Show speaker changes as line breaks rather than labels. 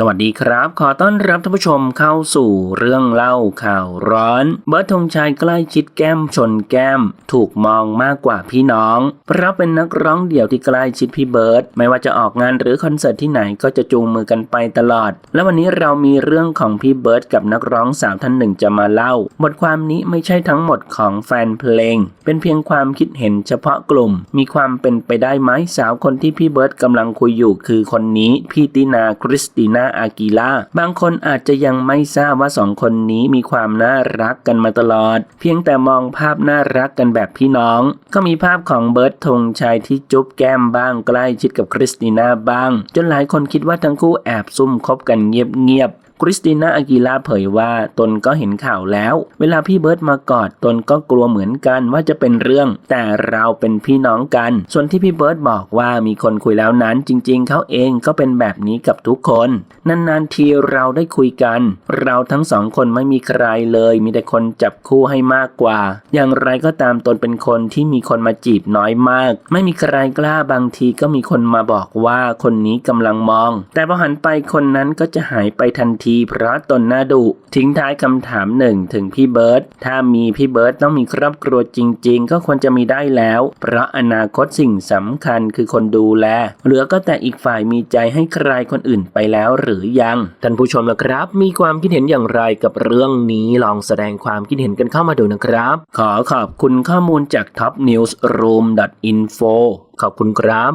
สวัสดีครับ ขอต้อนรับท่านผู้ชมเข้าสู่เรื่องเล่าข่าวร้อน เบิร์ดธงชัยใกล้ชิดแก้มชนแก้ม ถูกมองมากกว่าพี่น้อง เพราะเป็นนักร้องเดี่ยวที่ใกล้ชิดพี่เบิร์ดไม่ว่าจะออกงานหรือคอนเสิร์ตที่ไหนก็จะจูงมือกันไปตลอด และวันนี้เรามีเรื่องของพี่เบิร์ดกับนักร้องสาวท่านหนึ่งจะมาเล่า บทความนี้ไม่ใช่ทั้งหมดของแฟนเพลง เป็นเพียงความคิดเห็นเฉพาะกลุ่ม มีความเป็นไปได้ไหมสาวคนที่พี่เบิร์ดกำลังคุยอยู่คือคนนี้พี่ตินาคริสติน่าอากิล่าบางคนอาจจะยังไม่ทราบว่าสองคนนี้มีความน่ารักกันมาตลอด เพียงแต่มองภาพน่ารักกันแบบพี่น้อง ก็มีภาพของเบิร์ตธงชัยที่จุ๊บแก้มบ้างใกล้ชิดกับคริสติน่าบ้าง จนหลายคนคิดว่าทั้งคู่แอบซุ่มคบกันเงียบๆ คริสติน่าอากีล่าเผยว่าตนก็เห็นข่าวแล้ว เวลาพี่เบิร์ดมากอดตนก็กลัวเหมือนกันว่าจะเป็นเรื่อง แต่เราเป็นพี่น้องกัน ส่วนที่พี่เบิร์ดบอกว่ามีคนคุยแล้วนั้นจริง ๆ เขาเองก็เป็นแบบนี้กับทุกคน นานๆทีเราได้คุยกัน เราทั้งสองคนไม่มีใครเลย มีแต่คนจับคู่ให้มากกว่า อย่างไรก็ตามตนเป็นคนที่มีคนมาจีบน้อยมาก ไม่มีใครกล้าบางทีก็มีคนมาบอกว่าคนนี้กำลังมอง แต่พอหันไปคนนั้นก็จะหายไปทันทีเพราะตนน่าดุ ทิ้งท้ายคำถามหนึ่งถึงพี่เบิร์ตถ้ามีพี่เบิร์ตต้องมีครอบครัวจริง ๆ ก็ควรจะมีได้แล้ว เพราะอนาคตสิ่งสำคัญคือคนดูแล เหลือก็แต่อีกฝ่ายมีใจให้ใครคนอื่นไปแล้วหรือยัง ท่านผู้ชมนะครับ มีความคิดเห็นอย่างไรกับเรื่องนี้ลองแสดงความคิดเห็นกันเข้ามาดูนะครับ ขอขอบคุณข้อมูลจาก topnewsroom.info ขอบคุณครับ